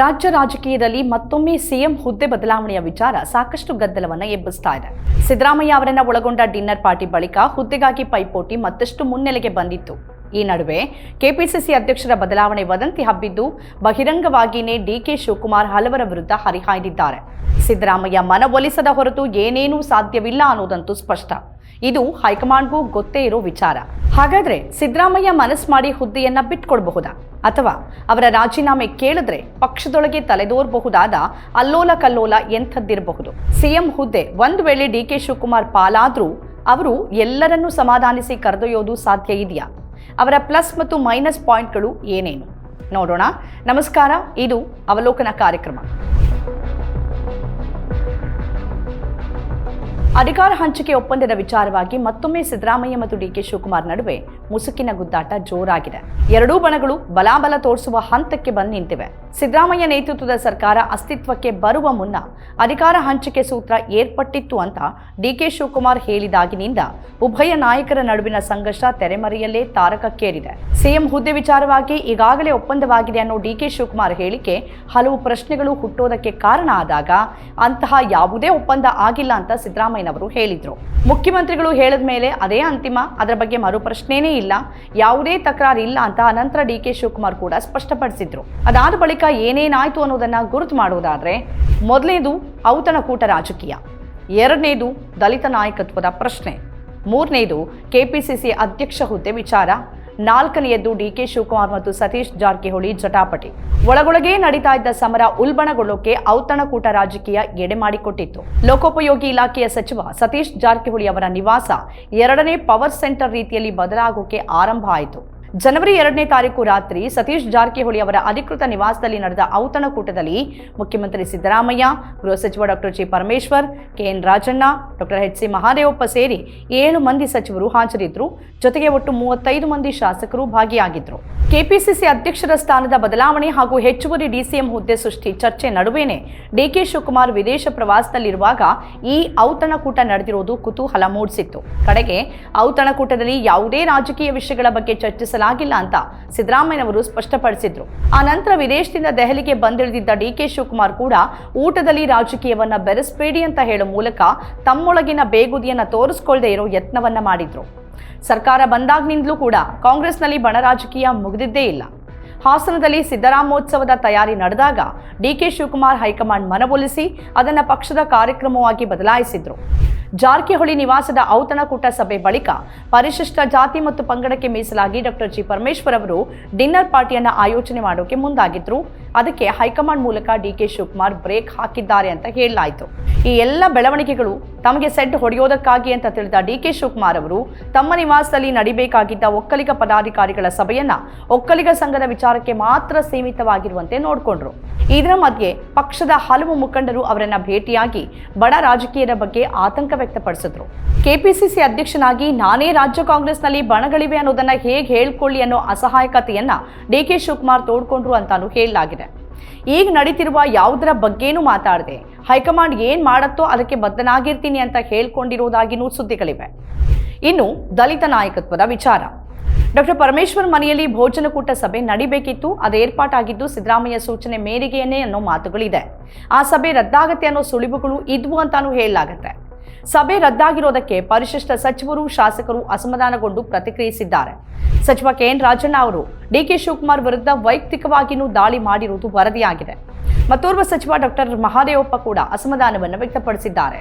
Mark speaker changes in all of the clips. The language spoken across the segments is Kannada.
Speaker 1: ರಾಜ್ಯ ರಾಜಕೀಯದಲ್ಲಿ ಮತ್ತೊಮ್ಮೆ ಸಿಎಂ ಹುದ್ದೆ ಬದಲಾವಣೆಯ ವಿಚಾರ ಸಾಕಷ್ಟು ಗದ್ದಲವನ್ನು ಎಬ್ಬಿಸ್ತಾ ಇದೆ. ಸಿದ್ದರಾಮಯ್ಯ ಅವರನ್ನ ಒಳಗೊಂಡ ಡಿನ್ನರ್ ಪಾರ್ಟಿ ಬಳಿಕ ಹುದ್ದೆಗಾಗಿ ಪೈಪೋಟಿ ಮತ್ತಷ್ಟು ಮುನ್ನೆಲೆಗೆ ಬಂದಿತ್ತು. ಈ ನಡುವೆ ಕೆಪಿಸಿಸಿ ಅಧ್ಯಕ್ಷರ ಬದಲಾವಣೆ ವದಂತಿ ಹಬ್ಬಿದ್ದು ಬಹಿರಂಗವಾಗಿಯೇ ಡಿಕೆ ಶಿವಕುಮಾರ್ ಹಲವರ ವಿರುದ್ಧ ಹರಿಹಾಯ್ದಿದ್ದಾರೆ. ಸಿದ್ದರಾಮಯ್ಯ ಮನವೊಲಿಸದ ಹೊರತು ಏನೇನೂ ಸಾಧ್ಯವಿಲ್ಲ ಅನ್ನೋದಂತೂ ಸ್ಪಷ್ಟ. ಇದು ಹೈಕಮಾಂಡ್ಗೂ ಗೊತ್ತೇ ಇರೋ ವಿಚಾರ. ಹಾಗಾದ್ರೆ ಸಿದ್ದರಾಮಯ್ಯ ಮನಸ್ಸು ಮಾಡಿ ಹುದ್ದೆಯನ್ನ ಬಿಟ್ಕೊಡ್ಬಹುದಾ? ಅಥವಾ ಅವರ ರಾಜೀನಾಮೆ ಕೇಳಿದ್ರೆ ಪಕ್ಷದೊಳಗೆ ತಲೆದೋರಬಹುದಾದ ಅಲ್ಲೋಲ ಕಲ್ಲೋಲ ಎಂಥದ್ದಿರಬಹುದು. ಸಿಎಂ ಹುದ್ದೆ ಒಂದು ವೇಳೆ ಡಿ ಕೆ ಶಿವಕುಮಾರ್ ಪಾಲಾದರೂ ಅವರು ಎಲ್ಲರನ್ನೂ ಸಮಾಧಾನಿಸಿ ಕರೆದೊಯ್ಯೋದು ಸಾಧ್ಯ ಇದೆಯಾ? ಅವರ ಪ್ಲಸ್ ಮತ್ತು ಮೈನಸ್ ಪಾಯಿಂಟ್ಗಳು ಏನೇನು? ನೋಡೋಣ. ನಮಸ್ಕಾರ, ಇದು ಅವಲೋಕನ ಕಾರ್ಯಕ್ರಮ. ಅಧಿಕಾರ ಹಂಚಿಕೆ ಒಪ್ಪಂದದ ವಿಚಾರವಾಗಿ ಮತ್ತೊಮ್ಮೆ ಸಿದ್ದರಾಮಯ್ಯ ಮತ್ತು ಡಿಕೆ ಶಿವಕುಮಾರ್ ನಡುವೆ ಮುಸುಕಿನ ಗುದ್ದಾಟ ಜೋರಾಗಿದೆ. ಎರಡೂ ಬಣಗಳು ಬಲಾಬಲ ತೋರಿಸುವ ಹಂತಕ್ಕೆ ಬಂದು ನಿಂತಿವೆ. ಸಿದ್ದರಾಮಯ್ಯ ನೇತೃತ್ವದ ಸರ್ಕಾರ ಅಸ್ತಿತ್ವಕ್ಕೆ ಬರುವ ಮುನ್ನ ಅಧಿಕಾರ ಹಂಚಿಕೆ ಸೂತ್ರ ಏರ್ಪಟ್ಟಿತ್ತು ಅಂತ ಡಿಕೆ ಶಿವಕುಮಾರ್ ಹೇಳಿದಾಗಿನಿಂದ ಉಭಯ ನಾಯಕರ ನಡುವಿನ ಸಂಘರ್ಷ ತೆರೆಮರೆಯಲ್ಲೇ ತಾರಕಕ್ಕೇರಿದೆ. ಸಿಎಂ ಹುದ್ದೆ ವಿಚಾರವಾಗಿ ಈಗಾಗಲೇ ಒಪ್ಪಂದವಾಗಿದೆ ಅನ್ನೋ ಡಿಕೆ ಶಿವಕುಮಾರ್ ಹೇಳಿಕೆ ಹಲವು ಪ್ರಶ್ನೆಗಳು ಹುಟ್ಟೋದಕ್ಕೆ ಕಾರಣ ಆದಾಗ ಅಂತಹ ಯಾವುದೇ ಒಪ್ಪಂದ ಆಗಿಲ್ಲ ಅಂತ ಸಿದ್ದರಾಮಯ್ಯನವರು ಹೇಳಿದ್ರು. ಮುಖ್ಯಮಂತ್ರಿಗಳು ಹೇಳಿದ ಮೇಲೆ ಅದೇ ಅಂತಿಮ. ಅದರ ಬಗ್ಗೆ ಮರು ಪ್ರಶ್ನೆನೇ ಇಲ್ಲ. ಯಾವುದೇ ತಕರಾರು ಇಲ್ಲ ಅಂತ ಅನಂತರ ಡಿ ಕೆ ಶಿವಕುಮಾರ್ ಕೂಡ ಸ್ಪಷ್ಟಪಡಿಸಿದ್ರು. ಅದಾದ ಬಳಿಕ ಏನೇನಾಯ್ತು ಅನ್ನೋದನ್ನ ಗುರುತು ಮಾಡೋದಾದ್ರೆ ಮೊದಲನೇದು ಔತಣಕೂಟ ರಾಜಕೀಯ. ಎರಡನೇದು ದಲಿತ ನಾಯಕತ್ವದ ಪ್ರಶ್ನೆ. ಮೂರನೇದು ಕೆಪಿಸಿಸಿ ಅಧ್ಯಕ್ಷ ಹುದ್ದೆ ವಿಚಾರ. ನಾಲ್ಕನೆಯದ್ದು ಡಿಕೆ ಶಿವಕುಮಾರ್ ಮತ್ತು ಸತೀಶ್ ಜಾರಕಿಹೊಳಿ ಜಟಾಪಟಿ. ಒಳಗೊಳಗೇ ನಡೀತಾ ಇದ್ದ ಸಮರ ಉಲ್ಬಣಗೊಳ್ಳೋಕೆ ಔತಣಕೂಟ ರಾಜಕೀಯ ಎಡೆ ಮಾಡಿಕೊಟ್ಟಿತ್ತು. ಲೋಕೋಪಯೋಗಿ ಇಲಾಖೆಯ ಸಚಿವ ಸತೀಶ್ ಜಾರಕಿಹೊಳಿ ಅವರ ನಿವಾಸ ಎರಡನೇ ಪವರ್ ಸೆಂಟರ್ ರೀತಿಯಲ್ಲಿ ಬದಲಾಗೋಕೆ ಆರಂಭ ಆಯಿತು. ಜನವರಿ ಎರಡನೇ ತಾರೀಕು ರಾತ್ರಿ ಸತೀಶ್ ಜಾರಕಿಹೊಳಿ ಅವರ ಅಧಿಕೃತ ನಿವಾಸದಲ್ಲಿ ನಡೆದ ಔತಣಕೂಟದಲ್ಲಿ ಮುಖ್ಯಮಂತ್ರಿ ಸಿದ್ದರಾಮಯ್ಯ, ಗೃಹ ಸಚಿವ doctor G Parameshwar, KN Rajanna, doctor H C Mahadevappa ಸೇರಿ ಏಳು ಮಂದಿ ಸಚಿವರು ಹಾಜರಿದ್ದರು. ಜೊತೆಗೆ ಒಟ್ಟು ಮೂವತ್ತೈದು ಮಂದಿ ಶಾಸಕರು ಭಾಗಿಯಾಗಿದ್ದರು. ಕೆಪಿಸಿಸಿ ಅಧ್ಯಕ್ಷರ ಸ್ಥಾನದ ಬದಲಾವಣೆ ಹಾಗೂ ಹೆಚ್ಚುವರಿ ಡಿಸಿಎಂ ಹುದ್ದೆ ಸೃಷ್ಟಿ ಚರ್ಚೆ ನಡುವೆನೇ ಡಿಕೆ ಶಿವಕುಮಾರ್ ವಿದೇಶ ಪ್ರವಾಸದಲ್ಲಿರುವಾಗ ಈ ಔತಣಕೂಟ ನಡೆದಿರುವುದು ಕುತೂಹಲ ಮೂಡಿಸಿತ್ತು. ಕಡೆಗೆ ಔತಣಕೂಟದಲ್ಲಿ ಯಾವುದೇ ರಾಜಕೀಯ ವಿಷಯಗಳ ಬಗ್ಗೆ ಚರ್ಚಿಸಲಾಗಿಲ್ಲ ಅಂತ ಸಿದ್ದರಾಮಯ್ಯನವರು ಸ್ಪಷ್ಟಪಡಿಸಿದ್ರು. ಆ ನಂತರ ವಿದೇಶದಿಂದ ದೆಹಲಿಗೆ ಬಂದಿಳಿದಿದ್ದ ಡಿಕೆ ಶಿವಕುಮಾರ್ ಕೂಡ ಊಟದಲ್ಲಿ ರಾಜಕೀಯವನ್ನ ಬೆರೆಸಬೇಡಿ ಅಂತ ಹೇಳೋ ಮೂಲಕ ತಮ್ಮೊಳಗಿನ ಬೇಗುದಿಯನ್ನ ತೋರಿಸಿಕೊಳ್ಳದೆ ಇರೋ ಯತ್ನವನ್ನ ಮಾಡಿದ್ರು. ಸರ್ಕಾರ ಬಂದಾಗ್ನಿಂದಲೂ ಕೂಡ ಕಾಂಗ್ರೆಸ್ನಲ್ಲಿ ಬಣ ರಾಜಕೀಯ ಮುಗಿದಿದ್ದೇ ಇಲ್ಲ. ಹಾಸನದಲ್ಲಿ ಸಿದ್ದರಾಮೋತ್ಸವದ ತಯಾರಿ ನಡೆದಾಗ ಡಿಕೆ ಶಿವಕುಮಾರ್ ಹೈಕಮಾಂಡ್ ಮನವೊಲಿಸಿ ಅದನ್ನು ಪಕ್ಷದ ಕಾರ್ಯಕ್ರಮವಾಗಿ ಬದಲಾಯಿಸಿದ್ರು. ಜಾರಕಿಹೊಳಿ ನಿವಾಸದ ಔತಣಕೂಟ ಸಭೆ ಬಳಿಕ ಪರಿಶಿಷ್ಟ ಜಾತಿ ಮತ್ತು ಪಂಗಡಕ್ಕೆ ಮೀಸಲಾಗಿ ಡಾಕ್ಟರ್ ಜಿ ಪರಮೇಶ್ವರ್ ಅವರು ಡಿನ್ನರ್ ಪಾರ್ಟಿಯನ್ನು ಆಯೋಜನೆ ಮಾಡೋಕೆ ಮುಂದಾಗಿದ್ರು. ಅದಕ್ಕೆ ಹೈಕಮಾಂಡ್ ಮೂಲಕ ಡಿ ಕೆ ಶಿವಕುಮಾರ್ ಬ್ರೇಕ್ ಹಾಕಿದ್ದಾರೆ ಅಂತ ಹೇಳಲಾಯಿತು. ಈ ಎಲ್ಲ ಬೆಳವಣಿಗೆಗಳು ತಮಗೆ ಸೆಡ್ ಹೊಡೆಯೋದಕ್ಕಾಗಿ ಅಂತ ತಿಳಿದ ಡಿ ಕೆ ಶಿವಕುಮಾರ್ ಅವರು ತಮ್ಮ ನಿವಾಸದಲ್ಲಿ ನಡಿಬೇಕಾಗಿದ್ದ ಒಕ್ಕಲಿಗ ಪದಾಧಿಕಾರಿಗಳ ಸಭೆಯನ್ನ ಒಕ್ಕಲಿಗ ಸಂಘದ ವಿಚಾರಕ್ಕೆ ಮಾತ್ರ ಸೀಮಿತವಾಗಿರುವಂತೆ ನೋಡಿಕೊಂಡ್ರು. ಇದರ ಮಧ್ಯೆ ಪಕ್ಷದ ಹಲವು ಮುಖಂಡರು ಅವರನ್ನ ಭೇಟಿಯಾಗಿ ಬಡ ರಾಜಕೀಯದ ಬಗ್ಗೆ ಆತಂಕ ವ್ಯಕ್ತಪಡಿಸಿದ್ರು. ಕೆಪಿಸಿಸಿ ಅಧ್ಯಕ್ಷನಾಗಿ ನಾನೇ ರಾಜ್ಯ ಕಾಂಗ್ರೆಸ್ನಲ್ಲಿ ಬಣಗಳಿವೆ ಅನ್ನೋದನ್ನ ಹೇಗೆ ಹೇಳ್ಕೊಳ್ಳಿ ಅನ್ನೋ ಅಸಹಾಯಕತೆಯನ್ನ ಡಿಕೆ ಶಿವಕುಮಾರ್ ತೋಡ್ಕೊಂಡ್ರು ಅಂತಾನು ಹೇಳಲಾಗಿದೆ. ಈಗ ನಡೀತಿರುವ ಯಾವುದರ ಬಗ್ಗೆನೂ ಮಾತಾಡದೆ. ಹೈಕಮಾಂಡ್ ಏನು ಮಾಡತ್ತೋ ಅದಕ್ಕೆ ಬದ್ಧನಾಗಿರ್ತೀನಿ ಅಂತ ಹೇಳ್ಕೊಂಡಿರೋದಾಗಿನೂ ಸುದ್ದಿಗಳಿವೆ. ಇನ್ನು ದಲಿತ ನಾಯಕತ್ವದ ವಿಚಾರ. ಡಾಕ್ಟರ್ ಪರಮೇಶ್ವರ್ ಮನೆಯಲ್ಲಿ ಭೋಜನಕೂಟ ಸಭೆ ನಡಿಬೇಕಿತ್ತು. ಅದು ಏರ್ಪಾಟಾಗಿದ್ದು ಸಿದ್ದರಾಮಯ್ಯ ಸೂಚನೆ ಮೇರೆಗೆಯೇ ಅನ್ನೋ ಮಾತುಗಳಿದೆ. ಆ ಸಭೆ ರದ್ದಾಗತ್ತೆ ಅನ್ನೋ ಸುಳಿವುಗಳು ಇದ್ವು ಅಂತಾನೂ ಹೇಳಲಾಗತ್ತೆ. ಸಭೆ ರದ್ದಾಗಿರೋದಕ್ಕೆ ಪರಿಶಿಷ್ಟ ಸಚಿವರು, ಶಾಸಕರು ಅಸಮಾಧಾನಗೊಂಡು ಪ್ರತಿಕ್ರಿಯಿಸಿದ್ದಾರೆ. ಸಚಿವ ಕೆಎನ್ ರಾಜಣ್ಣ ಅವರು ಡಿಕೆ ಶಿವಕುಮಾರ್ ವಿರುದ್ಧ ವೈಯಕ್ತಿಕವಾಗಿಯೂ ದಾಳಿ ಮಾಡಿರುವುದು ವರದಿಯಾಗಿದೆ. ಮತ್ತೋರ್ವ ಸಚಿವ ಡಾಕ್ಟರ್ ಮಹಾದೇವಪ್ಪ ಕೂಡ ಅಸಮಾಧಾನವನ್ನು ವ್ಯಕ್ತಪಡಿಸಿದ್ದಾರೆ.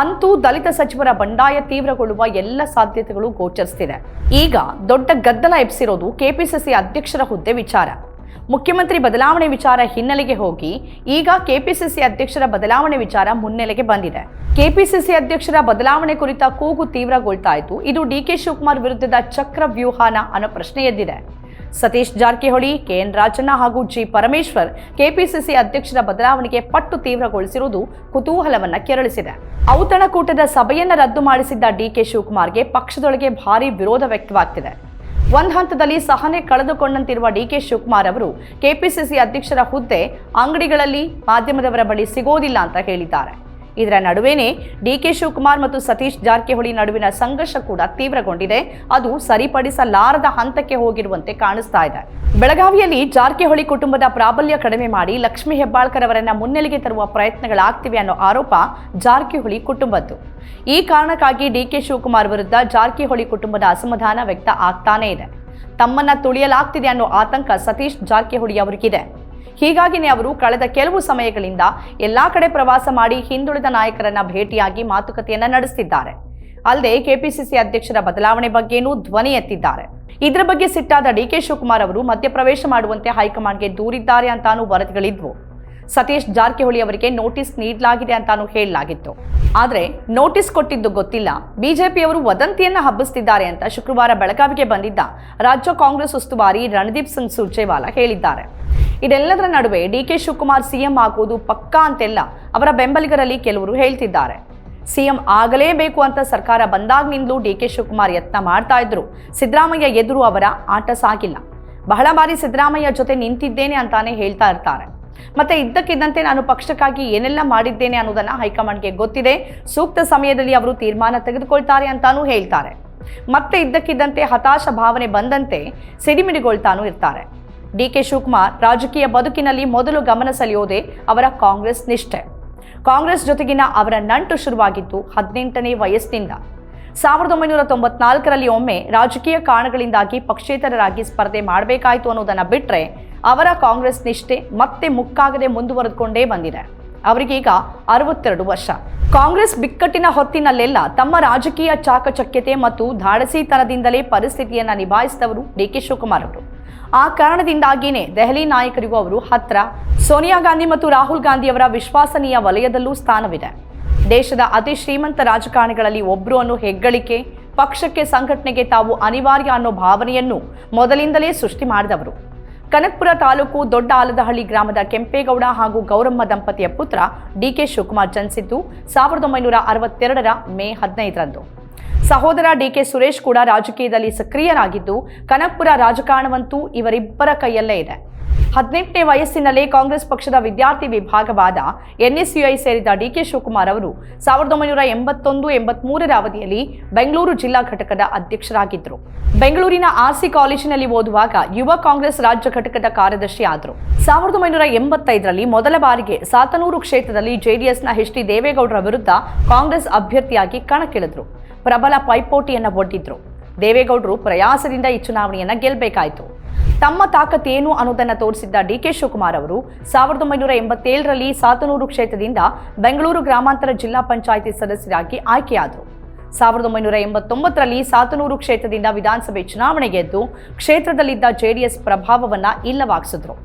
Speaker 1: ಅಂತೂ ದಲಿತ ಸಚಿವರ ಬಂಡಾಯ ತೀವ್ರಗೊಳ್ಳುವ ಎಲ್ಲ ಸಾಧ್ಯತೆಗಳು ಗೋಚರಿಸುತ್ತಿದೆ ಈಗ ದೊಡ್ಡ ಗದ್ದಲ ಎಬ್ಸಿರೋದು ಕೆಪಿಸಿಸಿ ಅಧ್ಯಕ್ಷರ ಹುದ್ದೆ ವಿಚಾರ. ಮುಖ್ಯಮಂತ್ರಿ ಬದಲಾವಣೆ ವಿಚಾರ ಹಿನ್ನೆಲೆಗೆ ಹೋಗಿ ಈಗ ಕೆಪಿಸಿಸಿ ಅಧ್ಯಕ್ಷರ ಬದಲಾವಣೆ ವಿಚಾರ ಮುನ್ನೆಲೆಗೆ ಬಂದಿದೆ. ಕೆಪಿಸಿಸಿ ಅಧ್ಯಕ್ಷರ ಬದಲಾವಣೆ ಕುರಿತ ಕೂಗು ತೀವ್ರಗೊಳ್ತಾ ಇತ್ತು ಇದು ಡಿಕೆ ಶಿವಕುಮಾರ್ ವಿರುದ್ಧದ ಚಕ್ರ ವ್ಯೂಹಾನ ಅನ್ನೋ ಪ್ರಶ್ನೆ ಎದ್ದಿದೆ ಸತೀಶ್ ಜಾರಕಿಹೊಳಿ, ಕೆಎನ್ ರಾಜಣ್ಣ ಹಾಗೂ ಜಿ. ಪರಮೇಶ್ವರ್ ಕೆಪಿಸಿಸಿ ಅಧ್ಯಕ್ಷರ ಬದಲಾವಣೆಗೆ ಪಟ್ಟು ತೀವ್ರಗೊಳಿಸಿರುವುದು ಕುತೂಹಲವನ್ನ ಕೆರಳಿಸಿದೆ. ಔತಣಕೂಟದ ಸಭೆಯನ್ನ ರದ್ದು ಮಾಡಿಸಿದ್ದ ಡಿಕೆ ಶಿವಕುಮಾರ್ಗೆ ಪಕ್ಷದೊಳಗೆ ಭಾರಿ ವಿರೋಧ ವ್ಯಕ್ತವಾಗ್ತಿದೆ. ಒಂದ್ ಹಂತದಲ್ಲಿ ಸಹನೆ ಕಳೆದುಕೊಂಡಂತಿರುವ ಡಿಕೆ ಶಿವಕುಮಾರ್ ಅವರು ಕೆಪಿಸಿಸಿ ಅಧ್ಯಕ್ಷರ ಹುದ್ದೆ ಅಂಗಡಿಗಳಲ್ಲಿ ಮಾಧ್ಯಮದವರ ಬಳಿ ಸಿಗೋದಿಲ್ಲ ಅಂತ ಹೇಳಿದ್ದಾರೆ. ಇದರ ನಡುವೆನೇ ಡಿಕೆ ಶಿವಕುಮಾರ್ ಮತ್ತು ಸತೀಶ್ ಜಾರಕಿಹೊಳಿ ನಡುವಿನ ಸಂಘರ್ಷ ಕೂಡ ತೀವ್ರಗೊಂಡಿದೆ. ಅದು ಸರಿಪಡಿಸಲಾರದ ಹಂತಕ್ಕೆ ಹೋಗಿರುವಂತೆ ಕಾಣಿಸ್ತಾ ಇದೆ. ಬೆಳಗಾವಿಯಲ್ಲಿ ಜಾರಕಿಹೊಳಿ ಕುಟುಂಬದ ಪ್ರಾಬಲ್ಯ ಕಡಿಮೆ ಮಾಡಿ ಲಕ್ಷ್ಮಿ ಹೆಬ್ಬಾಳ್ಕರ್ ಅವರನ್ನ ಮುನ್ನೆಲೆಗೆ ತರುವ ಪ್ರಯತ್ನಗಳಾಗ್ತಿವೆ ಅನ್ನೋ ಆರೋಪ ಜಾರಕಿಹೊಳಿ ಕುಟುಂಬದ್ದು. ಈ ಕಾರಣಕ್ಕಾಗಿ ಡಿಕೆ ಶಿವಕುಮಾರ್ ವಿರುದ್ಧ ಜಾರಕಿಹೊಳಿ ಕುಟುಂಬದ ಅಸಮಾಧಾನ ವ್ಯಕ್ತ ಆಗ್ತಾನೇ ಇದೆ. ತಮ್ಮನ್ನ ತುಳಿಯಲಾಗ್ತಿದೆ ಅನ್ನೋ ಆತಂಕ ಸತೀಶ್ ಜಾರಕಿಹೊಳಿ ಅವರಿಗಿದೆ. ಹೀಗಾಗಿನೇ ಅವರು ಕಳೆದ ಕೆಲವು ಸಮಯಗಳಿಂದ ಎಲ್ಲಾ ಕಡೆ ಪ್ರವಾಸ ಮಾಡಿ ಹಿಂದುಳಿದ ನಾಯಕರನ್ನ ಭೇಟಿಯಾಗಿ ಮಾತುಕತೆಯನ್ನ ನಡೆಸುತ್ತಿದ್ದಾರೆ ಅಲ್ಲದೆ ಕೆಪಿಸಿಸಿ ಅಧ್ಯಕ್ಷರ ಬದಲಾವಣೆ ಬಗ್ಗೆನೂ ಧ್ವನಿ ಎತ್ತಿದ್ದಾರೆ. ಇದರ ಬಗ್ಗೆ ಸಿಟ್ಟಾದ ಡಿ ಕೆ ಶಿವಕುಮಾರ್ ಅವರು ಮಧ್ಯಪ್ರವೇಶ ಮಾಡುವಂತೆ ಹೈಕಮಾಂಡ್ಗೆ ದೂರಿದ್ದಾರೆ ಅಂತಾನೂ ವರದಿಗಳಿದ್ವು. ಸತೀಶ್ ಜಾರಕಿಹೊಳಿ ಅವರಿಗೆ ನೋಟಿಸ್ ನೀಡಲಾಗಿದೆ ಅಂತಾನೂ ಹೇಳಲಾಗಿತ್ತು. ಆದರೆ ನೋಟಿಸ್ ಕೊಟ್ಟಿದ್ದು ಗೊತ್ತಿಲ್ಲ. ಬಿಜೆಪಿಯವರು ವದಂತಿಯನ್ನು ಹಬ್ಬಿಸುತ್ತಿದ್ದಾರೆ ಅಂತ ಶುಕ್ರವಾರ ಬೆಳಗಾವಿಗೆ ಬಂದಿದ್ದ ರಾಜ್ಯ ಕಾಂಗ್ರೆಸ್ ಉಸ್ತುವಾರಿ ರಣದೀಪ್ ಸಿಂಗ್ ಸುರ್ಜೇವಾಲಾ ಹೇಳಿದ್ದಾರೆ. ಇದೆಲ್ಲದರ ನಡುವೆ ಡಿ ಕೆ ಶಿವಕುಮಾರ್ ಸಿಎಂ ಆಗುವುದು ಪಕ್ಕಾ ಅಂತೆಲ್ಲ ಅವರ ಬೆಂಬಲಿಗರಲ್ಲಿ ಕೆಲವರು ಹೇಳ್ತಿದ್ದಾರೆ. ಸಿಎಂ ಆಗಲೇಬೇಕು ಅಂತ ಸರ್ಕಾರ ಬಂದಾಗಿನಿಂದಲೂ ಡಿ ಕೆ ಶಿವಕುಮಾರ್ ಯತ್ನ ಮಾಡ್ತಾ ಇದ್ರು. ಸಿದ್ದರಾಮಯ್ಯ ಎದುರು ಅವರ ಆಟ ಸಾಗಿಲ್ಲ. ಬಹಳ ಬಾರಿ ಸಿದ್ದರಾಮಯ್ಯ ಜೊತೆ ನಿಂತಿದ್ದೇನೆ ಅಂತಾನೆ ಹೇಳ್ತಾ ಇರ್ತಾರೆ. ಮತ್ತೆ ಇದ್ದಕ್ಕಿದ್ದಂತೆ ನಾನು ಪಕ್ಷಕ್ಕಾಗಿ ಏನೆಲ್ಲ ಮಾಡಿದ್ದೇನೆ ಅನ್ನೋದನ್ನ ಹೈಕಮಾಂಡ್ಗೆ ಗೊತ್ತಿದೆ. ಸೂಕ್ತ ಸಮಯದಲ್ಲಿ ಅವರು ತೀರ್ಮಾನ ತೆಗೆದುಕೊಳ್ತಾರೆ ಅಂತಾನೂ ಹೇಳ್ತಾರೆ. ಮತ್ತೆ ಇದ್ದಕ್ಕಿದ್ದಂತೆ ಹತಾಶ ಭಾವನೆ ಬಂದಂತೆ ಸಿಡಿಮಿಡಿಗೊಳ್ತಾನೂ ಇರ್ತಾರೆ. ಡಿ ಕೆ ಶಿವಕುಮಾರ್ ರಾಜಕೀಯ ಬದುಕಿನಲ್ಲಿ ಮೊದಲು ಗಮನ ಸೆಳೆಯೋದೇ ಅವರ ಕಾಂಗ್ರೆಸ್ ನಿಷ್ಠೆ. ಕಾಂಗ್ರೆಸ್ ಜೊತೆಗಿನ ಅವರ ನಂಟು ಶುರುವಾಗಿದ್ದು ಹದಿನೆಂಟನೇ ವಯಸ್ಸಿನಿಂದ. ಸಾವಿರದ ಒಂಬೈನೂರ ತೊಂಬತ್ನಾಲ್ಕರಲ್ಲಿ ಒಮ್ಮೆ ರಾಜಕೀಯ ಕಾರಣಗಳಿಂದಾಗಿ ಪಕ್ಷೇತರರಾಗಿ ಸ್ಪರ್ಧೆ ಮಾಡಬೇಕಾಯಿತು ಅನ್ನೋದನ್ನು ಬಿಟ್ಟರೆ ಅವರ ಕಾಂಗ್ರೆಸ್ ನಿಷ್ಠೆ ಮತ್ತೆ ಮುಕ್ಕಾಗದೆ ಮುಂದುವರೆದುಕೊಂಡೇ ಬಂದಿದೆ. ಅವರಿಗೀಗ ಅರವತ್ತೆರಡು ವರ್ಷ. ಕಾಂಗ್ರೆಸ್ ಬಿಕ್ಕಟ್ಟಿನ ಹೊತ್ತಿನಲ್ಲೆಲ್ಲ ತಮ್ಮ ರಾಜಕೀಯ ಚಾಕಚಕ್ಯತೆ ಮತ್ತು ಧಾಡಸಿತನದಿಂದಲೇ ಪರಿಸ್ಥಿತಿಯನ್ನು ನಿಭಾಯಿಸಿದವರು ಡಿ ಕೆ ಶಿವಕುಮಾರ್ ಅವರು. ಆ ಕಾರಣದಿಂದಾಗಿಯೇ ದೆಹಲಿ ನಾಯಕರಿಗೂ ಅವರು ಹತ್ರ ಸೋನಿಯಾ ಗಾಂಧಿ ಮತ್ತು ರಾಹುಲ್ ಗಾಂಧಿ ಅವರ ವಿಶ್ವಾಸನೀಯ ವಲಯದಲ್ಲೂ ಸ್ಥಾನವಿದೆ. ದೇಶದ ಅತಿ ಶ್ರೀಮಂತ ರಾಜಕಾರಣಿಗಳಲ್ಲಿ ಒಬ್ಬರು ಅನ್ನೋ ಹೆಗ್ಗಳಿಕೆ, ಪಕ್ಷಕ್ಕೆ ಸಂಘಟನೆಗೆ ತಾವು ಅನಿವಾರ್ಯ ಅನ್ನೋ ಭಾವನೆಯನ್ನು ಮೊದಲಿಂದಲೇ ಸೃಷ್ಟಿ ಮಾಡಿದವರು. ಕನಕಪುರ ತಾಲೂಕು ದೊಡ್ಡ ಆಲದಹಳ್ಳಿ ಗ್ರಾಮದ ಕೆಂಪೇಗೌಡ ಹಾಗೂ ಗೌರಮ್ಮ ದಂಪತಿಯ ಪುತ್ರ ಡಿಕೆ ಶಿವಕುಮಾರ್ ಜನಿಸಿದ್ದು ಸಾವಿರದ ಒಂಬೈನೂರ ಅರವತ್ತೆರಡರ ಮೇ ಹದಿನೈದರಂದು. ಸಹೋದರ ಡಿಕೆ ಸುರೇಶ್ ಕೂಡ ರಾಜಕೀಯದಲ್ಲಿ ಸಕ್ರಿಯರಾಗಿದ್ದು, ಕನಕಪುರ ರಾಜಕಾರಣವಂತೂ ಇವರಿಬ್ಬರ ಕೈಯಲ್ಲೇ ಇದೆ. ಹದಿನೆಂಟನೇ ವಯಸ್ಸಿನಲ್ಲೇ ಕಾಂಗ್ರೆಸ್ ಪಕ್ಷದ ವಿದ್ಯಾರ್ಥಿ ವಿಭಾಗವಾದ ಎನ್ಎಸ್ಯುಐ ಸೇರಿದ ಡಿಕೆ ಶಿವಕುಮಾರ್ ಅವರು ಸಾವಿರದ ಒಂಬೈನೂರ ಎಂಬತ್ತೊಂದು, ಎಂಬತ್ಮೂರರ ಅವಧಿಯಲ್ಲಿ ಬೆಂಗಳೂರು ಜಿಲ್ಲಾ ಘಟಕದ ಅಧ್ಯಕ್ಷರಾಗಿದ್ದರು. ಬೆಂಗಳೂರಿನ ಆರ್ಸಿ ಕಾಲೇಜಿನಲ್ಲಿ ಓದುವಾಗ ಯುವ ಕಾಂಗ್ರೆಸ್ ರಾಜ್ಯ ಘಟಕದ ಕಾರ್ಯದರ್ಶಿ ಆದರು. ಸಾವಿರದ ಒಂಬೈನೂರ ಎಂಬತ್ತೈದರಲ್ಲಿ ಮೊದಲ ಬಾರಿಗೆ ಸಾತನೂರು ಕ್ಷೇತ್ರದಲ್ಲಿ ಜೆಡಿಎಸ್ನ ಎಚ್ ಡಿ ದೇವೇಗೌಡರ ವಿರುದ್ಧ ಕಾಂಗ್ರೆಸ್ ಅಭ್ಯರ್ಥಿಯಾಗಿ ಕಣಕ್ಕಿಳಿದ್ರು. ಪ್ರಬಲ ಪೈಪೋಟಿಯನ್ನು ಒಡ್ಡಿದ್ರು. ದೇವೇಗೌಡರು ಪ್ರಯಾಸದಿಂದ ಈ ಚುನಾವಣೆಯನ್ನು ಗೆಲ್ಲಬೇಕಾಯಿತು ತಮ್ಮ ತಾಕತ್ತೇನು ಅನ್ನೋದನ್ನು ತೋರಿಸಿದ್ದ ಡಿ ಕೆ ಶಿವಕುಮಾರ್ ಅವರು ಸಾವಿರದ ಒಂಬೈನೂರ ಎಂಬತ್ತೇಳರಲ್ಲಿ ಸಾತನೂರು ಕ್ಷೇತ್ರದಿಂದ ಬೆಂಗಳೂರು ಗ್ರಾಮಾಂತರ ಜಿಲ್ಲಾ ಪಂಚಾಯಿತಿ ಸದಸ್ಯರಾಗಿ ಆಯ್ಕೆಯಾದರು. ಸಾವಿರದ ಒಂಬೈನೂರ ಎಂಬತ್ತೊಂಬತ್ತರಲ್ಲಿ ಸಾತನೂರು ಕ್ಷೇತ್ರದಿಂದ ವಿಧಾನಸಭೆ ಚುನಾವಣೆ ಗೆದ್ದು ಕ್ಷೇತ್ರದಲ್ಲಿದ್ದ ಜೆಡಿಎಸ್ ಪ್ರಭಾವವನ್ನು ಇಲ್ಲವಾಗಿಸಿದ್ರು.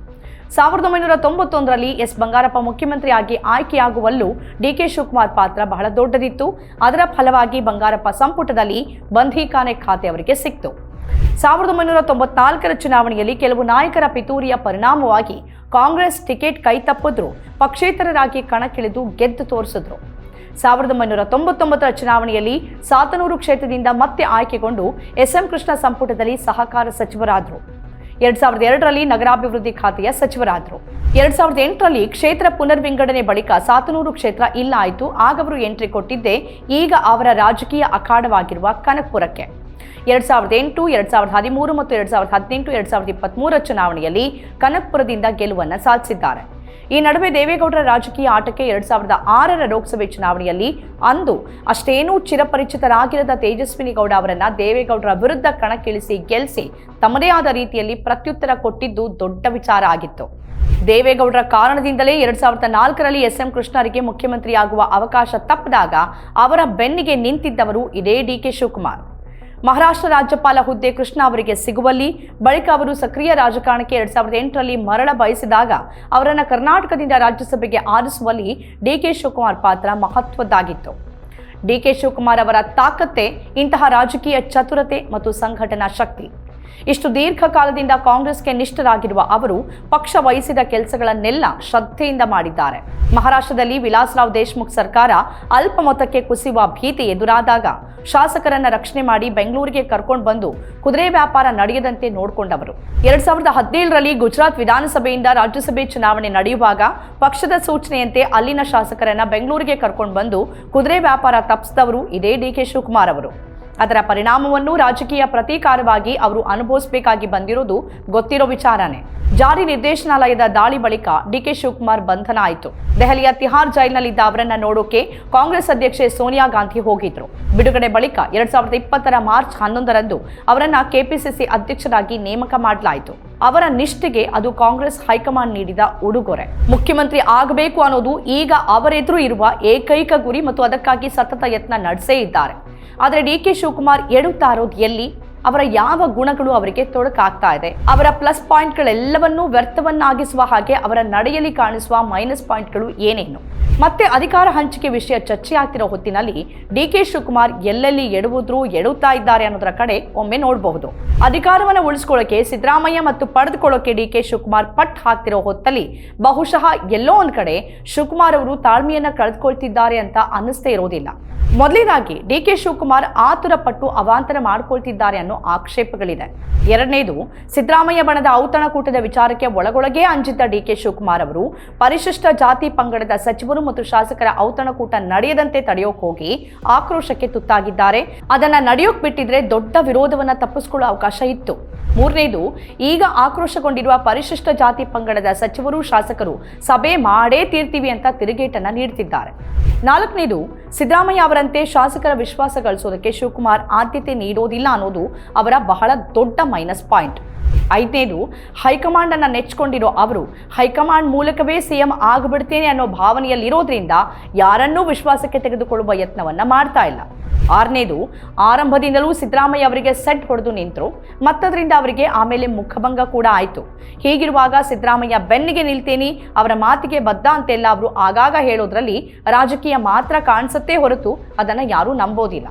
Speaker 1: ಸಾವಿರದ ಒಂಬೈನೂರ ತೊಂಬತ್ತೊಂದರಲ್ಲಿ ಎಸ್. ಬಂಗಾರಪ್ಪ ಮುಖ್ಯಮಂತ್ರಿಯಾಗಿ ಆಯ್ಕೆಯಾಗುವಲ್ಲೂ ಡಿಕೆ ಶಿವಕುಮಾರ್ ಪಾತ್ರ ಬಹಳ ದೊಡ್ಡದಿತ್ತು. ಅದರ ಫಲವಾಗಿ ಬಂಗಾರಪ್ಪ ಸಂಪುಟದಲ್ಲಿ ಬಂಧೀಖಾನೆ ಖಾತೆ ಅವರಿಗೆ ಸಿಕ್ತು. ಸಾವಿರದ ಒಂಬೈನೂರ ತೊಂಬತ್ನಾಲ್ಕರ ಚುನಾವಣೆಯಲ್ಲಿ ಕೆಲವು ನಾಯಕರ ಪಿತೂರಿಯ ಪರಿಣಾಮವಾಗಿ ಕಾಂಗ್ರೆಸ್ ಟಿಕೆಟ್ ಕೈ ತಪ್ಪಿದ್ರು, ಪಕ್ಷೇತರರಾಗಿ ಕಣಕ್ಕಿಳಿದು ಗೆದ್ದು ತೋರಿಸಿದ್ರು. ಸಾವಿರದ ಒಂಬೈನೂರ ತೊಂಬತ್ತೊಂಬತ್ತರ ಚುನಾವಣೆಯಲ್ಲಿ ಸಾತನೂರು ಕ್ಷೇತ್ರದಿಂದ ಮತ್ತೆ ಆಯ್ಕೆಗೊಂಡು ಎಸ್. ಎಂ. ಕೃಷ್ಣ ಸಂಪುಟದಲ್ಲಿ ಸಹಕಾರ ಸಚಿವರಾದರು. ಎರಡ್ ಸಾವಿರದ ಎರಡರಲ್ಲಿ ನಗರಾಭಿವೃದ್ಧಿ ಖಾತೆಯ ಸಚಿವರಾದರು. ಎರಡ್ ಸಾವಿರದ ಎಂಟರಲ್ಲಿ ಕ್ಷೇತ್ರ ಪುನರ್ವಿಂಗಡಣೆ ಬಳಿಕ ಸಾತನೂರು ಕ್ಷೇತ್ರ ಇಲ್ಲ ಆಯಿತು, ಆಗ ಅವರು ಎಂಟ್ರಿ ಕೊಟ್ಟಿದ್ದೆ ಈಗ ಅವರ ರಾಜಕೀಯ ಅಖಾಡವಾಗಿರುವ ಕನಕಪುರಕ್ಕೆ. ಎರಡ್ ಸಾವಿರದ ಎಂಟು, ಎರಡ್ ಸಾವಿರದ ಹದಿಮೂರು ಮತ್ತು ಎರಡ್ ಸಾವಿರದ ಹದಿನೆಂಟು, ಎರಡ್ ಸಾವಿರದ ಇಪ್ಪತ್ಮೂರರ ಚುನಾವಣೆಯಲ್ಲಿ ಕನಕಪುರದಿಂದ ಗೆಲುವನ್ನು ಸಾಧಿಸಿದ್ದಾರೆ. ಈ ನಡುವೆ ದೇವೇಗೌಡರ ರಾಜಕೀಯ ಆಟಕ್ಕೆ ಎರಡ್ ಸಾವಿರದ ಆರರ ಲೋಕಸಭೆ ಚುನಾವಣೆಯಲ್ಲಿ ಅಂದು ಅಷ್ಟೇನೂ ಚಿರಪರಿಚಿತರಾಗಿರದ ತೇಜಸ್ವಿನಿ ಗೌಡ ಅವರನ್ನ ದೇವೇಗೌಡರ ವಿರುದ್ಧ ಕಣಕ್ಕಿಳಿಸಿ ಗೆಲ್ಲಿಸಿ ತಮ್ಮದೇ ಆದ ರೀತಿಯಲ್ಲಿ ಪ್ರತ್ಯುತ್ತರ ಕೊಟ್ಟಿದ್ದು ದೊಡ್ಡ ವಿಚಾರ ಆಗಿತ್ತು. ದೇವೇಗೌಡರ ಕಾರಣದಿಂದಲೇ ಎರಡ್ ಸಾವಿರದ ನಾಲ್ಕರಲ್ಲಿ ಎಸ್ ಎಂ ಕೃಷ್ಣರಿಗೆ ಮುಖ್ಯಮಂತ್ರಿಯಾಗುವ ಅವಕಾಶ ತಪ್ಪದಾಗ ಅವರ ಬೆನ್ನಿಗೆ ನಿಂತಿದ್ದವರು ಇದೇ ಡಿ ಕೆ ಶಿವಕುಮಾರ್. ಮಹಾರಾಷ್ಟ್ರ ರಾಜ್ಯಪಾಲ ಹುದ್ದೆ ಕೃಷ್ಣ ಅವರಿಗೆ ಸಿಗುವಲ್ಲಿ ಬಳಿಕ ಅವರು ಸಕ್ರಿಯ ರಾಜಕಾರಣಕ್ಕೆ ಎರಡ್ ಸಾವಿರದ ಎಂಟರಲ್ಲಿ ಮರಳ ಬಯಸಿದಾಗ ಅವರನ್ನು ಕರ್ನಾಟಕದಿಂದ ರಾಜ್ಯಸಭೆಗೆ ಆರಿಸುವಲ್ಲಿ ಡಿಕೆ ಶಿವಕುಮಾರ್ ಪಾತ್ರ ಮಹತ್ವದ್ದಾಗಿತ್ತು. ಡಿಕೆ ಶಿವಕುಮಾರ್ ಅವರ ತಾಕತ್ತೆ ಇಂತಹ ರಾಜಕೀಯ ಚತುರತೆ ಮತ್ತು ಸಂಘಟನಾ ಶಕ್ತಿ. ಇಷ್ಟು ದೀರ್ಘಕಾಲದಿಂದ ಕಾಂಗ್ರೆಸ್ಗೆ ನಿಷ್ಠರಾಗಿರುವ ಅವರು ಪಕ್ಷ ವಹಿಸಿದ ಕೆಲಸಗಳನ್ನೆಲ್ಲ ಶ್ರದ್ಧೆಯಿಂದ ಮಾಡಿದ್ದಾರೆ. ಮಹಾರಾಷ್ಟ್ರದಲ್ಲಿ ವಿಲಾಸರಾವ್ ದೇಶ್ಮುಖ್ ಸರ್ಕಾರ ಅಲ್ಪ ಮೊತ್ತಕ್ಕೆ ಕುಸಿಯುವ ಭೀತಿ ಎದುರಾದಾಗ ಶಾಸಕರನ್ನ ರಕ್ಷಣೆ ಮಾಡಿ ಬೆಂಗಳೂರಿಗೆ ಕರ್ಕೊಂಡು ಬಂದು ಕುದುರೆ ವ್ಯಾಪಾರ ನಡೆಯದಂತೆ ನೋಡಿಕೊಂಡವರು. ಎರಡ್ ಸಾವಿರದ ಹದಿನೇಳರಲ್ಲಿ ಗುಜರಾತ್ ವಿಧಾನಸಭೆಯಿಂದ ರಾಜ್ಯಸಭೆ ಚುನಾವಣೆ ನಡೆಯುವಾಗ ಪಕ್ಷದ ಸೂಚನೆಯಂತೆ ಅಲ್ಲಿನ ಶಾಸಕರನ್ನ ಬೆಂಗಳೂರಿಗೆ ಕರ್ಕೊಂಡು ಬಂದು ಕುದುರೆ ವ್ಯಾಪಾರ ತಪ್ಪಿಸಿದವರು ಇದೇ ಡಿ ಕೆ ಶಿವಕುಮಾರ್ ಅವರು. ಅದರ ಪರಿಣಾಮವನ್ನು ರಾಜಕೀಯ ಪ್ರತೀಕಾರವಾಗಿ ಅವರು ಅನುಭವಿಸಬೇಕಾಗಿ ಬಂದಿರೋದು ಗೊತ್ತಿರೋ ವಿಚಾರನೇ. ಜಾರಿ ನಿರ್ದೇಶನಾಲಯದ ದಾಳಿ ಬಳಿಕ ಡಿಕೆ ಶಿವಕುಮಾರ್ ಬಂಧನ ಆಯಿತು. ದೆಹಲಿಯ ತಿಹಾರ್ ಜೈಲ್ನಲ್ಲಿದ್ದ ಅವರನ್ನ ನೋಡೋಕೆ ಕಾಂಗ್ರೆಸ್ ಅಧ್ಯಕ್ಷೆ ಸೋನಿಯಾ ಗಾಂಧಿ ಹೋಗಿದ್ರು. ಬಿಡುಗಡೆ ಬಳಿಕ ಎರಡ್ ಸಾವಿರದ ಇಪ್ಪತ್ತರ ಮಾರ್ಚ್ ಹನ್ನೊಂದರಂದು ಅವರನ್ನ ಕೆಪಿಸಿಸಿ ಅಧ್ಯಕ್ಷರಾಗಿ ನೇಮಕ ಮಾಡಲಾಯಿತು. ಅವರ ನಿಷ್ಠೆಗೆ ಅದು ಕಾಂಗ್ರೆಸ್ ಹೈಕಮಾಂಡ್ ನೀಡಿದ ಉಡುಗೊರೆ. ಮುಖ್ಯಮಂತ್ರಿ ಆಗಬೇಕು ಅನ್ನೋದು ಈಗ ಅವರೆದುರು ಇರುವ ಏಕೈಕ ಗುರಿ ಮತ್ತು ಅದಕ್ಕಾಗಿ ಸತತ ಯತ್ನ ನಡೆಸೇ ಇದ್ದಾರೆ. ಆದರೆ ಡಿ ಕೆ ಶಿವಕುಮಾರ್ ಎಡುತ್ತಾ ಇರೋದು ಎಲ್ಲಿ ಅವರ ಯಾವ ಗುಣಗಳು ಅವರಿಗೆ ತೊಡಕಾಗ್ತಾ ಇದೆ? ಅವರ ಪ್ಲಸ್ ಪಾಯಿಂಟ್ಗಳೆಲ್ಲವನ್ನೂ ವ್ಯರ್ಥವನ್ನಾಗಿಸುವ ಹಾಗೆ ಅವರ ನಡೆಯಲ್ಲಿ ಕಾಣಿಸುವ ಮೈನಸ್ ಪಾಯಿಂಟ್ಗಳು ಏನೇನು? ಮತ್ತೆ ಅಧಿಕಾರ ಹಂಚಿಕೆ ವಿಷಯ ಚರ್ಚೆ ಆಗ್ತಿರೋ ಹೊತ್ತಿನಲ್ಲಿ ಡಿ ಕೆ ಶಿವಕುಮಾರ್ ಎಲ್ಲೆಲ್ಲಿ ಎಡುವುದ್ರು ಎಡುತ್ತಾ ಇದ್ದಾರೆ ಅನ್ನೋದರ ಕಡೆ ಒಮ್ಮೆ ನೋಡಬಹುದು. ಅಧಿಕಾರವನ್ನು ಉಳಿಸ್ಕೊಳ್ಳೋಕೆ ಸಿದ್ದರಾಮಯ್ಯ ಮತ್ತು ಪಡೆದುಕೊಳ್ಳೋಕೆ ಡಿ ಕೆ ಶಿವಕುಮಾರ್ ಪಟ್ ಹಾಕ್ತಿರೋ ಹೊತ್ತಲ್ಲಿ ಬಹುಶಃ ಎಲ್ಲೋ ಒಂದ್ ಕಡೆ ಶಿವಕುಮಾರ್ ಅವರು ತಾಳ್ಮೆಯನ್ನ ಕಳೆದುಕೊಳ್ತಿದ್ದಾರೆ ಅಂತ ಅನ್ನಿಸ್ತೇ ಇರೋದಿಲ್ಲ. ಮೊದಲನೇದಾಗಿ ಡಿ ಕೆ ಶಿವಕುಮಾರ್ ಆತುರ ಪಟ್ಟು ಅವಾಂತರ ಮಾಡ್ಕೊಳ್ತಿದ್ದಾರೆ ಅನ್ನೋ ಆಕ್ಷೇಪಗಳಿದೆ. ಎರಡನೇದು, ಸಿದ್ದರಾಮಯ್ಯ ಬಣದ ಔತಣಕೂಟದ ವಿಚಾರಕ್ಕೆ ಒಳಗೊಳಗೇ ಅಂಜಿದ್ದ ಡಿ ಕೆ ಶಿವಕುಮಾರ್ ಅವರು ಪರಿಶಿಷ್ಟ ಜಾತಿ ಪಂಗಡದ ಸಚಿವರು ಮತ್ತು ಶಾಸಕರ ಔತಣಕೂಟ ನಡೆಯದಂತೆ ತಡೆಯೋಕ್ ಹೋಗಿ ಆಕ್ರೋಶಕ್ಕೆ ತುತ್ತಾಗಿದ್ದಾರೆ. ಅದನ್ನ ನಡೆಯೋಕ್ ಬಿಟ್ಟಿದ್ರೆ ದೊಡ್ಡ ವಿರೋಧವನ್ನ ತಪ್ಪಿಸ್ಕೊಳ್ಳೋ ಅವಕಾಶ ಇತ್ತು. ಮೂರನೇದು, ಈಗ ಆಕ್ರೋಶಗೊಂಡಿರುವ ಪರಿಶಿಷ್ಟ ಜಾತಿ ಪಂಗಡದ ಸಚಿವರು, ಶಾಸಕರು ಸಭೆ ಮಾಡೇ ತೀರ್ತೀವಿ ಅಂತ ತಿರುಗೇಟನ್ನ ನೀಡುತ್ತಿದ್ದಾರೆ ನಾಲ್ಕನೇದು, ಸಿದ್ದರಾಮಯ್ಯ ಅವರಂತೆ ಶಾಸಕರ ವಿಶ್ವಾಸ ಗಳಿಸೋದಕ್ಕೆ ಶಿವಕುಮಾರ್ ಆದ್ಯತೆ ನೀಡೋದಿಲ್ಲ ಅನ್ನೋದು ಅವರ ಬಹಳ ದೊಡ್ಡ ಮೈನಸ್ ಪಾಯಿಂಟ್. ಐದನೇದು, ಹೈಕಮಾಂಡನ್ನು ಅನ್ನ ನೆಚ್ಕೊಂಡಿರೋ ಅವರು, ಹೈಕಮಾಂಡ್ ಮೂಲಕವೇ ಸಿಎಂ ಆಗಿಬಿಡ್ತೇನೆ ಅನ್ನೋ ಭಾವನೆಯಲ್ಲಿರೋದ್ರಿಂದ ಯಾರನ್ನೂ ವಿಶ್ವಾಸಕ್ಕೆ ತೆಗೆದುಕೊಳ್ಳುವ ಯತ್ನವನ್ನ ಮಾಡ್ತಾ ಇಲ್ಲ. ಆರನೇದು, ಆರಂಭದಿಂದಲೂ ಸಿದ್ದರಾಮಯ್ಯ ಅವರಿಗೆ ಸೆಟ್ ಹೊಡೆದು ನಿಂತರು, ಮತ್ತದರಿಂದ ಅವರಿಗೆ ಆಮೇಲೆ ಮುಖಭಂಗ ಕೂಡ ಆಯಿತು. ಹೀಗಿರುವಾಗ ಸಿದ್ದರಾಮಯ್ಯ, ಬೆನ್ನಿಗೆ ನಿಲ್ತೇನೆ, ಅವರ ಮಾತಿಗೆ ಬದ್ಧ ಅಂತೆಲ್ಲ ಅವರು ಆಗಾಗ ಹೇಳೋದ್ರಲ್ಲಿ ರಾಜಕೀಯ ಮಾತ್ರ ಕಾಣಿಸುತ್ತೆ ಹೊರತು ಅದನ್ನು ಯಾರೂ ನಂಬೋದಿಲ್ಲ.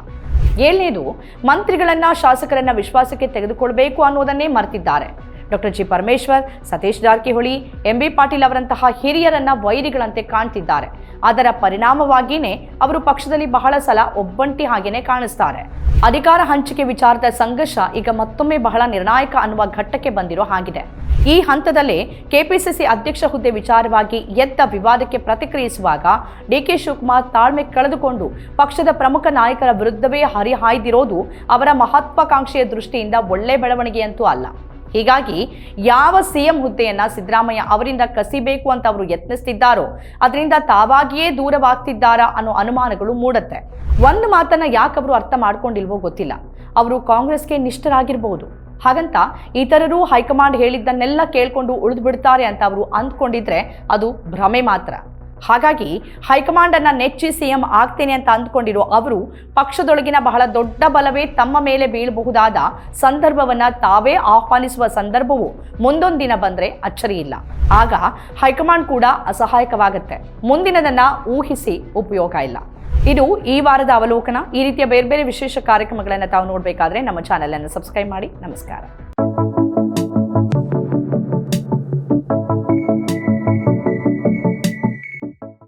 Speaker 1: ಏಳನೇದು ಮಂತ್ರಿಗಳನ್ನ ಶಾಸಕರನ್ನ ವಿಶ್ವಾಸಕ್ಕೆ ತೆಗೆದುಕೊಳ್ಬೇಕು ಅನ್ನೋದನ್ನೇ ಮರೆತಿದ್ದಾರೆ. Doctor G Parameshwar, Satish Jarkiholi, M B Patil ಅವರಂತಹ ಹಿರಿಯರನ್ನ ವೈರಿಗಳಂತೆ ಕಾಣ್ತಿದ್ದಾರೆ. ಅದರ ಪರಿಣಾಮವಾಗಿಯೇ ಅವರು ಪಕ್ಷದಲ್ಲಿ ಬಹಳ ಸಲ ಒಬ್ಬಂಟಿ ಹಾಗೇನೆ ಕಾಣಿಸ್ತಾರೆ. ಅಧಿಕಾರ ಹಂಚಿಕೆ ವಿಚಾರದ ಸಂಘರ್ಷ ಈಗ ಮತ್ತೊಮ್ಮೆ ಬಹಳ ನಿರ್ಣಾಯಕ ಅನ್ನುವ ಘಟ್ಟಕ್ಕೆ ಬಂದಿರೋ ಹಾಗಿದೆ. ಈ ಹಂತದಲ್ಲೇ ಕೆಪಿಸಿಸಿ ಅಧ್ಯಕ್ಷ ಹುದ್ದೆ ವಿಚಾರವಾಗಿ ಎದ್ದ ವಿವಾದಕ್ಕೆ ಪ್ರತಿಕ್ರಿಯಿಸುವಾಗ ಡಿ ಕೆ ಶಿವಕುಮಾರ್ ತಾಳ್ಮೆ ಕಳೆದುಕೊಂಡು ಪಕ್ಷದ ಪ್ರಮುಖ ನಾಯಕರ ವಿರುದ್ಧವೇ ಹರಿಹಾಯ್ದಿರೋದು ಅವರ ಮಹತ್ವಾಕಾಂಕ್ಷೆಯ ದೃಷ್ಟಿಯಿಂದ ಒಳ್ಳೆ ಬೆಳವಣಿಗೆಯಂತೂ ಅಲ್ಲ. ಹೀಗಾಗಿ ಯಾವ ಸಿಎಂ ಹುದ್ದೆಯನ್ನ ಸಿದ್ದರಾಮಯ್ಯ ಅವರಿಂದ ಕಸಿಬೇಕು ಅಂತ ಅವರು ಯತ್ನಿಸ್ತಿದ್ದಾರೋ, ಅದರಿಂದ ತಾವಾಗಿಯೇ ದೂರವಾಗ್ತಿದ್ದಾರಾ ಅನ್ನೋ ಅನುಮಾನಗಳು ಮೂಡತ್ತೆ. ಒಂದು ಮಾತನ್ನ ಅವರು ಅರ್ಥ ಮಾಡ್ಕೊಂಡಿಲ್ವೋ ಗೊತ್ತಿಲ್ಲ. ಅವರು ಕಾಂಗ್ರೆಸ್ಗೆ ನಿಷ್ಠರಾಗಿರ್ಬೋದು. ಹಾಗಂತ ಇತರರು ಹೈಕಮಾಂಡ್ ಹೇಳಿದ್ದನ್ನೆಲ್ಲ ಕೇಳ್ಕೊಂಡು ಉಳಿದು ಬಿಡ್ತಾರೆ ಅಂತ ಅವರು ಅಂದ್ಕೊಂಡಿದ್ರೆ ಅದು ಭ್ರಮೆ ಮಾತ್ರ. ಹಾಗಾಗಿ ಹೈಕಮಾಂಡನ್ನು ನೆಚ್ಚಿ ಸಿಎಂ ಆಗ್ತೇನೆ ಅಂತ ಅಂದ್ಕೊಂಡಿರೋ ಅವರು, ಪಕ್ಷದೊಳಗಿನ ಬಹಳ ದೊಡ್ಡ ಬಲವೇ ತಮ್ಮ ಮೇಲೆ ಬೀಳಬಹುದಾದ ಸಂದರ್ಭವನ್ನ ತಾವೇ ಆಹ್ವಾನಿಸುವ ಸಂದರ್ಭವು ಮುಂದೊಂದು ದಿನ ಬಂದ್ರೆ ಅಚ್ಚರಿ ಇಲ್ಲ. ಆಗ ಹೈಕಮಾಂಡ್ ಕೂಡ ಅಸಹಾಯಕವಾಗುತ್ತೆ. ಮುಂದಿನದನ್ನ ಊಹಿಸಿ ಉಪಯೋಗ ಇಲ್ಲ. ಇದು ಈ ವಾರದ ಅವಲೋಕನ. ಈ ರೀತಿಯ ಬೇರೆ ಬೇರೆ ವಿಶೇಷ ಕಾರ್ಯಕ್ರಮಗಳನ್ನು ತಾವು ನೋಡಬೇಕಾದ್ರೆ ನಮ್ಮ ಚಾನೆಲ್ ಅನ್ನು ಸಬ್ಸ್ಕ್ರೈಬ್ ಮಾಡಿ. ನಮಸ್ಕಾರ.